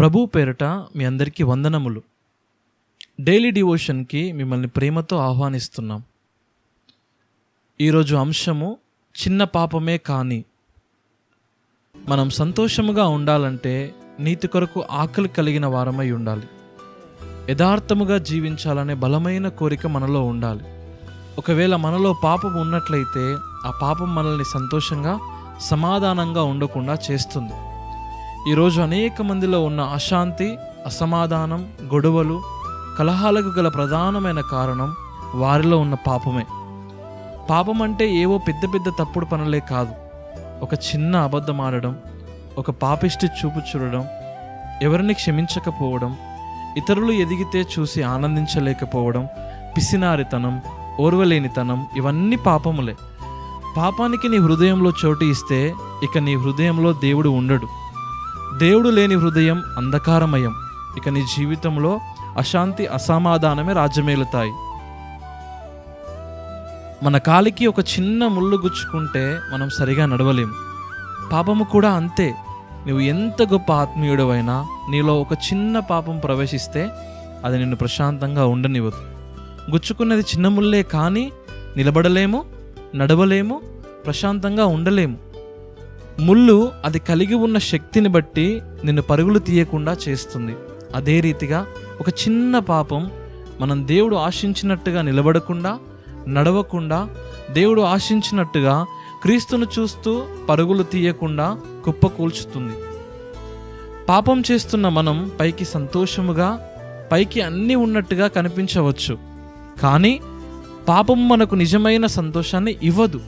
ప్రభు పేరిట మీ అందరికీ వందనములు. డైలీ డివోషన్కి మిమ్మల్ని ప్రేమతో ఆహ్వానిస్తున్నాం. ఈరోజు అంశము చిన్న పాపమే కాని. మనం సంతోషముగా ఉండాలంటే నీతి కొరకు ఆకలి కలిగిన వారమై ఉండాలి. యథార్థముగా జీవించాలనే బలమైన కోరిక మనలో ఉండాలి. ఒకవేళ మనలో పాపం ఉన్నట్లయితే ఆ పాపం మనల్ని సంతోషంగా సమాధానంగా ఉండకుండా చేస్తుంది. ఈరోజు అనేక మందిలో ఉన్న అశాంతి అసమాధానం గొడవలు కలహాలకు గల ప్రధానమైన కారణం వారిలో ఉన్న పాపమే. పాపం అంటే ఏవో పెద్ద పెద్ద తప్పుడు పనులే కాదు. ఒక చిన్న అబద్ధం ఆడడం ఒక పాపిష్టి చూపు చూడడం ఎవరిని క్షమించకపోవడం ఇతరులు ఎదిగితే చూసి ఆనందించలేకపోవడం పిసినారితనం ఓర్వలేనితనం ఇవన్నీ పాపములే. పాపానికి నీ హృదయంలో చోటు ఇస్తే ఇక నీ హృదయంలో దేవుడు ఉండడు. దేవుడు లేని హృదయం అంధకారమయం. ఇక నీ జీవితంలో అశాంతి అసమాధానమే రాజ్యమేలుతాయి. మన కాలికి ఒక చిన్న ముళ్ళు గుచ్చుకుంటే మనం సరిగా నడవలేము పాపము కూడా అంతే. నువ్వు ఎంత గొప్ప ఆత్మీయుడవైనా నీలో ఒక చిన్న పాపం ప్రవేశిస్తే అది నిన్ను ప్రశాంతంగా ఉండనివ్వదు. గుచ్చుకున్నది చిన్న ముళ్ళే కానీ నిలబడలేము నడవలేము ప్రశాంతంగా ఉండలేము. ముళ్ళు అది కలిగి ఉన్న శక్తిని బట్టి నిన్ను పరుగులు తీయకుండా చేస్తుంది. అదే రీతిగా ఒక చిన్న పాపం మనం దేవుడు ఆశించినట్టుగా నిలబడకుండా నడవకుండా దేవుడు ఆశించినట్టుగా క్రీస్తును చూస్తూ పరుగులు తీయకుండా కుప్పకూల్చుతుంది పాపం చేస్తున్న మనం పైకి సంతోషముగా పైకి అన్నీ ఉన్నట్టుగా కనిపించవచ్చు. కానీ పాపం మనకు నిజమైన సంతోషాన్ని ఇవ్వదు.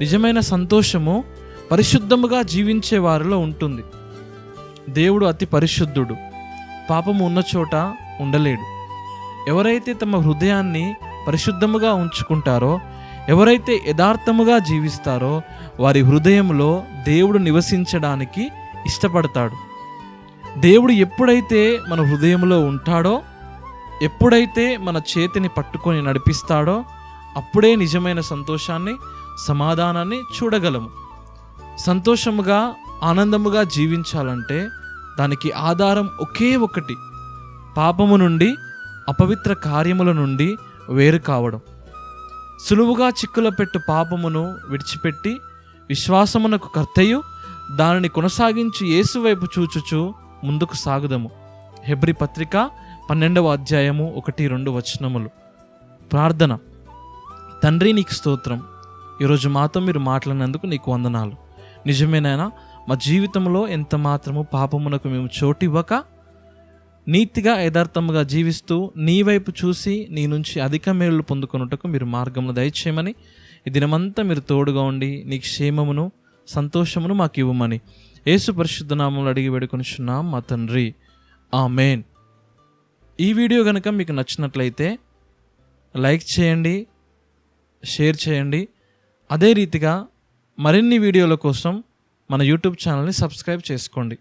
నిజమైన సంతోషము పరిశుద్ధముగా జీవించే వారిలో ఉంటుంది. దేవుడు అతి పరిశుద్ధుడు. పాపము ఉన్న చోట ఉండలేడు. ఎవరైతే తమ హృదయాన్ని పరిశుద్ధముగా ఉంచుకుంటారో ఎవరైతే యథార్థముగా జీవిస్తారో వారి హృదయంలో దేవుడు నివసించడానికి ఇష్టపడతాడు. దేవుడు ఎప్పుడైతే మన హృదయంలో ఉంటాడో ఎప్పుడైతే మన చేతిని పట్టుకొని నడిపిస్తాడో అప్పుడే నిజమైన సంతోషాన్ని సమాధానాన్ని చూడగలము. సంతోషముగా ఆనందముగా జీవించాలంటే దానికి ఆధారం ఒకే ఒకటి. పాపము నుండి అపవిత్ర కార్యముల నుండి వేరు కావడం. సులువుగా చిక్కుల పెట్టు పాపమును విడిచిపెట్టి విశ్వాసమునకు కర్తయు దానిని కొనసాగించి యేసు వైపు చూచుచు ముందుకు సాగుదము. హెబ్రి పత్రిక పన్నెండవ అధ్యాయము ఒకటి రెండు వచనములు. ప్రార్థన. తండ్రి నీకు స్తోత్రం. ఈరోజు మాతో మీరు మాట్లాడినందుకు నీకు వందనాలు. నిజమేనైనా మా జీవితంలో ఎంత మాత్రము పాపమునకు మేము చోటివ్వక నీతిగా యథార్థముగా జీవిస్తూ నీ వైపు చూసి నీ నుంచి అధిక మేలు పొందుకొనుటకు మీరు మార్గమును దయచేయమని ఈ దినమంతా మీరు తోడుగా ఉండి నీ క్షేమమును సంతోషమును మాకు ఇవ్వమని యేసు పరిశుద్ధ నామములు అడిగి వేడుకొనిచున్నాం మా తండ్రి. ఆ మెయిన్ ఈ వీడియో కనుక మీకు నచ్చినట్లయితే లైక్ చేయండి షేర్ చేయండి. అదే రీతిగా మరిన్ని వీడియోల కోసం మన యూట్యూబ్ ఛానల్ని సబ్స్క్రైబ్ చేసుకోండి.